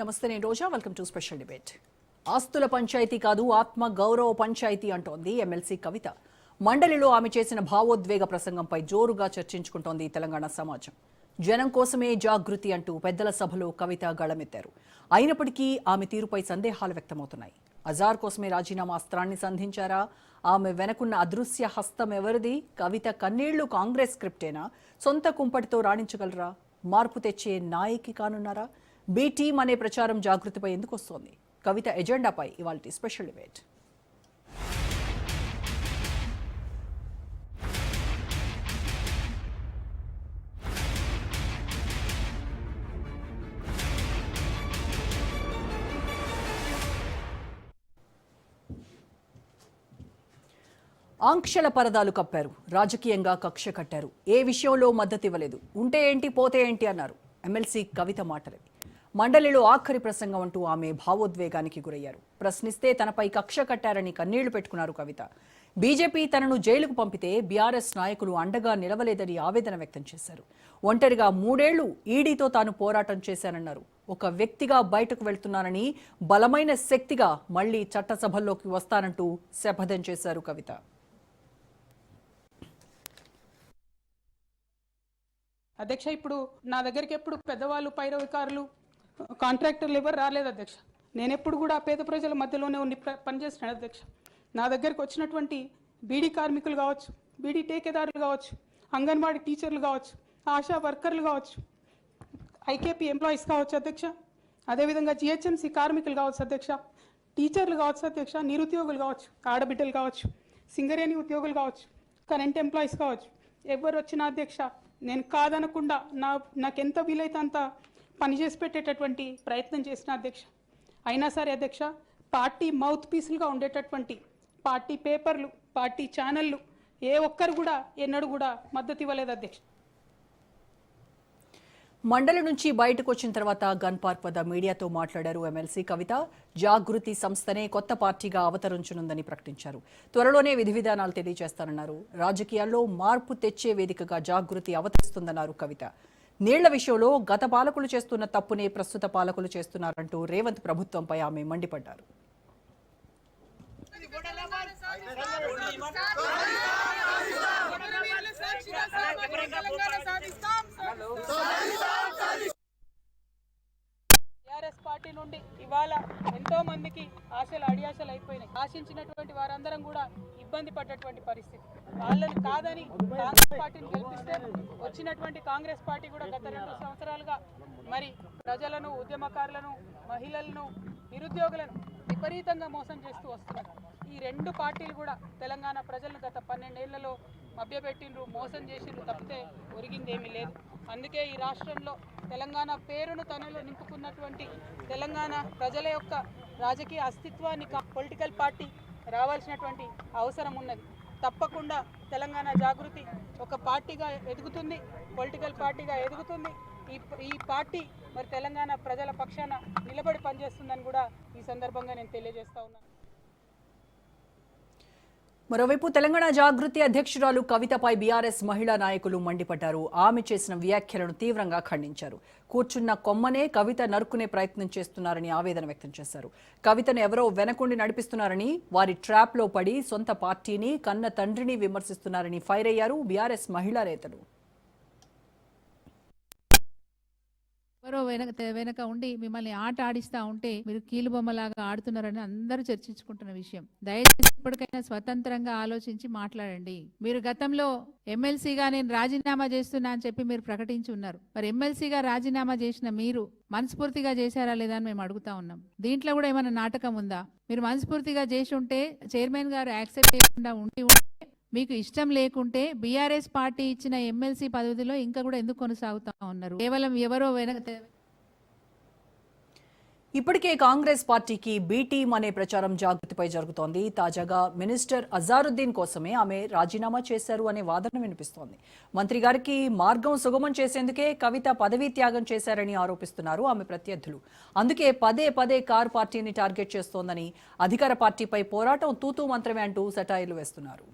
నమస్తే నేను Roja. Welcome to special debate ఆస్తుల పంచాయతీ కాదు ఆత్మ గౌరవ పంచాయతీ అంటోంది ఎమ్మెల్సీ కవిత. మండలిలో ఆమె చేసిన భావోద్వేగ ప్రసంగంపై జోరుగా చర్చించుకుంటోంది తెలంగాణ సమాజం. జనం కోసమే జాగృతి అంటూ పెద్దల సభలో కవిత గళమెత్తారు. అయినప్పటికీ ఆమె తీరుపై సందేహాలు వ్యక్తమవుతున్నాయి. అజార్ కోసమే రాజీనామా అస్త్రాన్ని సంధించారా? ఆమె వెనకున్న అదృశ్య హస్తం ఎవరిది? కవిత కన్నీళ్ళు కాంగ్రెస్ స్క్రిప్టేనా? సొంత కుంపటితో రాణించగలరా? మార్పు తెచ్చే నాయకి కానున్నారా? బీ టీమ్ అనే ప్రచారం జాగృతిపై ఎందుకు వస్తోంది? కవిత ఎజెండాపై ఇవాళ స్పెషల్ డిబేట్. ఆంక్షల పరదాలు కప్పారు. రాజకీయంగా కక్ష కట్టారు. ఏ విషయంలో మద్దతు ఇవ్వలేదు. ఉంటే ఏంటి పోతే ఏంటి అన్నారు. ఎమ్మెల్సీ కవిత మాటలవి. మండలిలో ఆఖరి ప్రసంగం అంటూ ఆమె భావోద్వేగానికి గురయ్యారు. ప్రశ్నిస్తే తనపై కక్ష కట్టారని కన్నీళ్ళు పెట్టుకున్నారు కవిత. బీజేపీ తనను జైలుకు పంపితే బీఆర్ఎస్ నాయకులు అండగా నిలవలేదని ఆవేదన వ్యక్తం చేశారు. ఒంటరిగా మూడేళ్ళు ఈడీతో తాను పోరాటం చేశానన్నారు. ఒక వ్యక్తిగా బయటకు వెళ్తున్నానని బలమైన శక్తిగా మళ్ళీ చట్టసభల్లోకి వస్తానంటూ శపథం చేశారు కవిత. అధ్యక్ష ఇప్పుడు నా దగ్గరికి ఎప్పుడు పెద్దవాళ్ళు పైరవికారులు కాంట్రాక్టర్లు ఎవరు రాలేదు అధ్యక్ష. నేను ఎప్పుడు కూడా పేద ప్రజల మధ్యలోనే ఉండి పనిచేస్తున్నాను అధ్యక్ష. నా దగ్గరికి వచ్చినటువంటి బీడీ కార్మికులు కావచ్చు బీడీ టేకేదారులు కావచ్చు అంగన్వాడీ టీచర్లు కావచ్చు ఆశా వర్కర్లు కావచ్చు ఐకేపీ ఎంప్లాయీస్ కావచ్చు అధ్యక్ష. అదేవిధంగా జిహెచ్ఎంసీ కార్మికులు కావచ్చు అధ్యక్ష. టీచర్లు కావచ్చు అధ్యక్ష నిరుద్యోగులు కావచ్చు ఆడబిడ్డలు కావచ్చు సింగరేణి ఉద్యోగులు కావచ్చు కరెంట్ ఎంప్లాయీస్ కావచ్చు. ఎవరు వచ్చినా అధ్యక్ష నేను కాదనకుండా నా నాకు ఎంత వీలైతే అంత పని చేసి పెట్టేటటువంటి ప్రయత్నం చేసిన అధ్యక్ష. అయినా సరే అధ్యక్ష పార్టీ మౌత్ పీసులుగా ఉండేటటువంటి పార్టీ పేపర్లు పార్టీ ఛానళ్ళు ఏ ఒక్కరు కూడా ఎన్నడూ కూడా మద్దతు ఇవ్వలేదు అధ్యక్ష. మండలి నుంచి బయటకు వచ్చిన తర్వాత గన్ పార్క్ వద్ద మీడియాతో మాట్లాడారు ఎమ్మెల్సీ కవిత. జాగృతి సంస్థనే కొత్త పార్టీగా అవతరించనుందని ప్రకటించారు. త్వరలోనే విధి విధానాలు తెలియజేస్తానన్నారు. రాజకీయాల్లో మార్పు తెచ్చే వేదికగా జాగృతి అవతరిస్తుందన్నారు కవిత. నీళ్ళ విషయంలో గత పాలకులు చేస్తున్న తప్పునే ప్రస్తుత పాలకులు చేస్తున్నారంటూ రేవంత్ ప్రభుత్వంపై ఆమె మండిపడ్డారు. పార్టీ నుండి ఇవాళ ఎంతో మందికి ఆశలు అడియాశలు అయిపోయినాయి. ఆశించినటువంటి వారందరం కూడా ఇబ్బంది పడ్డటువంటి పరిస్థితి. వాళ్ళని కాదని కాంగ్రెస్ పార్టీని గెలిపిస్తే వచ్చినటువంటి కాంగ్రెస్ పార్టీ కూడా గత రెండు సంవత్సరాలుగా మరి ప్రజలను ఉద్యమకారులను మహిళలను నిరుద్యోగులను విపరీతంగా మోసం చేస్తూ వస్తున్నారు. ఈ రెండు పార్టీలు కూడా తెలంగాణ ప్రజలను గత పన్నెండేళ్ళలో మభ్యపెట్టిండ్రు మోసం చేసిండ్రు తప్పితే ఒరిగిందేమీ లేదు. అందుకే ఈ రాష్ట్రంలో తెలంగాణ పేరును తనలో నింపుకున్నటువంటి తెలంగాణ ప్రజల యొక్క రాజకీయ అస్తిత్వాన్ని పొలిటికల్ పార్టీ రావాల్సినటువంటి అవసరం ఉన్నది. తప్పకుండా తెలంగాణ జాగృతి ఒక పార్టీగా ఎదుగుతుంది పొలిటికల్ పార్టీగా ఎదుగుతుంది. ఈ ఈ పార్టీ మరి తెలంగాణ ప్రజల పక్షాన నిలబడి పనిచేస్తుందని కూడా ఈ సందర్భంగా నేను తెలియజేస్తా ఉన్నాను. మరోవైపు తెలంగాణ జాగృతి అధ్యక్షురాలు కవితపై బీఆర్ఎస్ మహిళా నాయకులు మండిపడ్డారు. ఆమె చేసిన వ్యాఖ్యలను తీవ్రంగా ఖండించారు. కూర్చున్న కొమ్మనే కవిత నరుకునే ప్రయత్నం చేస్తున్నారని ఆవేదన వ్యక్తం చేశారు. కవితను ఎవరో వెనకుండి నడిపిస్తున్నారని వారి ట్రాప్లో పడి సొంత పార్టీని కన్న తండ్రిని విమర్శిస్తున్నారని ఫైర్ అయ్యారు బీఆర్ఎస్ మహిళా నేతలు. ఎవరో వెనక వెనక ఉండి మిమ్మల్ని ఆట ఆడిస్తా ఉంటే మీరు కీలుబొమ్మలాగా ఆడుతున్నారని అందరూ చర్చించుకుంటున్న విషయం. దయచేసి ఇప్పటికైనా స్వతంత్రంగా ఆలోచించి మాట్లాడండి. మీరు గతంలో ఎమ్మెల్సీగా నేను రాజీనామా చేస్తున్నా అని చెప్పి మీరు ప్రకటించి ఉన్నారు. మరి ఎమ్మెల్సీగా రాజీనామా చేసిన మీరు మనస్ఫూర్తిగా చేశారా లేదా అని మేము అడుగుతా ఉన్నాం. దీంట్లో కూడా ఏమైనా నాటకం ఉందా? మీరు మనస్ఫూర్తిగా చేసి ఉంటే చైర్మన్ గారు యాక్సెప్ట్ చేయకుండా ఉండి ఉంటే మీకు ఇష్టం లేకుంటే బీఆర్ఎస్ పార్టీ ఇచ్చిన ఎమ్మెల్సీ పదవిలో ఇంకా కూడా ఎందుకు కొనసాగుతా ఉన్నారు? కేవలం ఎవరో వెనక ఇప్పటికే కాంగ్రెస్ పార్టీకి బీటీం అనే ప్రచారం జాగృతిపై జరుగుతోంది. తాజాగా మినిస్టర్ అజారుద్దీన్ కోసమే ఆమె రాజీనామా చేశారు అనే వాదన వినిపిస్తోంది. మంత్రి గారికి మార్గం సుగమం చేసేందుకే కవిత పదవీ త్యాగం చేశారని ఆరోపిస్తున్నారు ఆమె ప్రత్యర్థులు. అందుకే పదే పదే కార్ పార్టీని టార్గెట్ చేస్తోందని అధికార పార్టీపై పోరాటం తూతూ మంత్రమే అంటూ సెటాయిలు వేస్తున్నారు.